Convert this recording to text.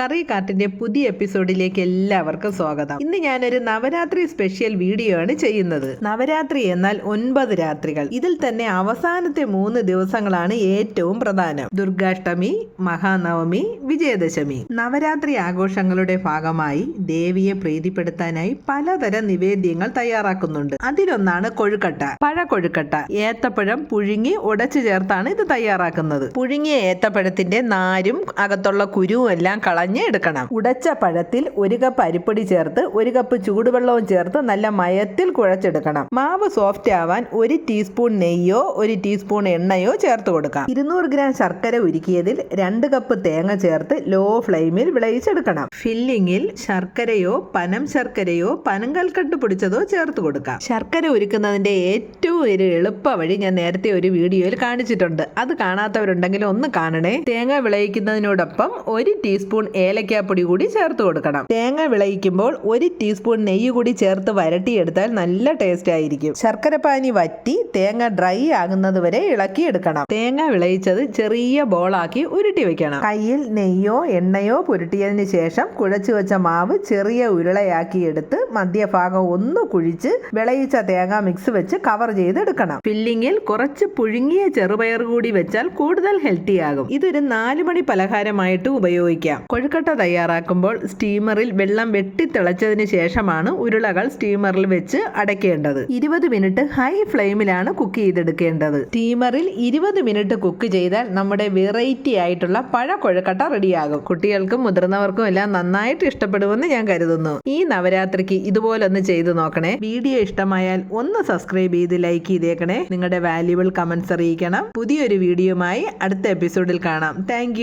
കറി കാർട്ടിന്റെ പുതിയ എപ്പിസോഡിലേക്ക് എല്ലാവർക്കും സ്വാഗതം. ഇന്ന് ഞാനൊരു നവരാത്രി സ്പെഷ്യൽ വീഡിയോ ആണ് ചെയ്യുന്നത്. നവരാത്രി എന്നാൽ ഒൻപത് രാത്രികൾ. ഇതിൽ തന്നെ അവസാനത്തെ മൂന്ന് ദിവസങ്ങളാണ് ഏറ്റവും പ്രധാനം. ദുർഗാഷ്ടമി മഹാനവമി വിജയദശമി. നവരാത്രി ആഘോഷങ്ങളുടെ ഭാഗമായി ദേവിയെ പ്രീതിപ്പെടുത്താനായി പലതരം നിവേദ്യങ്ങൾ തയ്യാറാക്കുന്നുണ്ട്. അതിലൊന്നാണ് കൊഴുക്കട്ട. പഴ കൊഴുക്കട്ട ഏത്തപ്പഴം പുഴുങ്ങി ഉടച്ചു ചേർത്താണ് ഇത് തയ്യാറാക്കുന്നത്. പുഴുങ്ങിയ ഏത്തപ്പഴത്തിന്റെ നാരും അകത്തുള്ള കുരുവും എല്ലാം കളഞ്ഞ് എടുക്കണം ഉടച്ച പഴത്തിൽ ഒരു കപ്പ് അരിപ്പൊടി ചേർത്ത് ഒരു കപ്പ് ചൂടുവെള്ളവും ചേർത്ത് നല്ല മയത്തിൽ കുഴച്ചെടുക്കണം. മാവ് സോഫ്റ്റ് ആവാൻ ഒരു ടീസ്പൂൺ നെയ്യോ ഒരു ടീസ്പൂൺ എണ്ണയോ ചേർത്ത് കൊടുക്കാം. ഇരുന്നൂറ് ഗ്രാം ശർക്കര ഉരുക്കിയതിൽ രണ്ട് കപ്പ് തേങ്ങ ചേർത്ത് ലോ ഫ്ലെയിമിൽ വിളയിച്ചെടുക്കണം. ഫില്ലിങ്ങിൽ ശർക്കരയോ പനം ശർക്കരയോ പനങ്കൽക്കട്ട് പൊടിച്ചതോ ചേർത്ത് കൊടുക്കാം. ശർക്കര ഉരുക്കുന്നതിന്റെ ഏറ്റവും ഒരു എളുപ്പ വഴി ഞാൻ നേരത്തെ ഒരു വീഡിയോയിൽ കാണിച്ചിട്ടുണ്ട്. അത് കാണാത്തവരുണ്ടെങ്കിൽ ഒന്ന് കാണണേ. തേങ്ങ വിളയിക്കുന്നതിനോടൊപ്പം ഒരു ടീസ്പൂൺ ഏലക്കാപ്പൊടി കൂടി ചേർത്ത് കൊടുക്കണം. തേങ്ങ വിളയിക്കുമ്പോൾ ഒരു ടീസ്പൂൺ നെയ്യ് കൂടി ചേർത്ത് വരട്ടിയെടുത്താൽ നല്ല ടേസ്റ്റ് ആയിരിക്കും. ശർക്കര പാനി വറ്റി തേങ്ങ ഡ്രൈ ആകുന്നത് വരെ ഇളക്കിയെടുക്കണം. തേങ്ങ വിളയിച്ചത് ചെറിയ ബോളാക്കി ഉരുട്ടി വെക്കണം. കയ്യിൽ നെയ്യോ എണ്ണയോ പുരട്ടിയതിന് ശേഷം കുഴച്ചു വെച്ച മാവ് ചെറിയ ഉരുളയാക്കി എടുത്ത് മധ്യഭാഗം ഒന്ന് കുഴിച്ച് വിളയിച്ച തേങ്ങ മിക്സ് വെച്ച് കവർ ചെയ്തെടുക്കണം. ഫില്ലിങ്ങിൽ കുറച്ച് പുഴുങ്ങിയ ചെറുപയർ കൂടി വെച്ചാൽ കൂടുതൽ ഹെൽത്തി ആകും. ഇതൊരു നാല് മണി പലഹാരമായിട്ട് ഉപയോഗിക്കാം. കൊഴുക്കട്ട തയ്യാറാക്കുമ്പോൾ സ്റ്റീമറിൽ വെള്ളം വെട്ടിത്തിളച്ചതിന് ശേഷമാണ് ഉരുളകൾ സ്റ്റീമറിൽ വെച്ച് അടയ്ക്കേണ്ടത്. ഇരുപത് മിനിറ്റ് ഹൈ ഫ്ലെയിമിലാണ് കുക്ക് ചെയ്തെടുക്കേണ്ടത്. സ്റ്റീമറിൽ ഇരുപത് മിനിറ്റ് കുക്ക് ചെയ്താൽ നമ്മുടെ വെറൈറ്റി ആയിട്ടുള്ള പഴ കൊഴുക്കട്ട റെഡിയാകും. കുട്ടികൾക്കും മുതിർന്നവർക്കും എല്ലാം നന്നായിട്ട് ഇഷ്ടപ്പെടുമെന്ന് ഞാൻ കരുതുന്നു. ഈ നവരാത്രിക്ക് ഇതുപോലൊന്ന് ചെയ്തു നോക്കണേ. വീഡിയോ ഇഷ്ടമായാൽ ഒന്ന് സബ്സ്ക്രൈബ് ചെയ്ത് ലൈക്ക് ചെയ്തേക്കണേ. നിങ്ങളുടെ വാല്യുബിൾ കമന്റ്സ് അറിയിക്കണം. പുതിയൊരു വീഡിയോയുമായി അടുത്ത എപ്പിസോഡിൽ കാണാം. താങ്ക്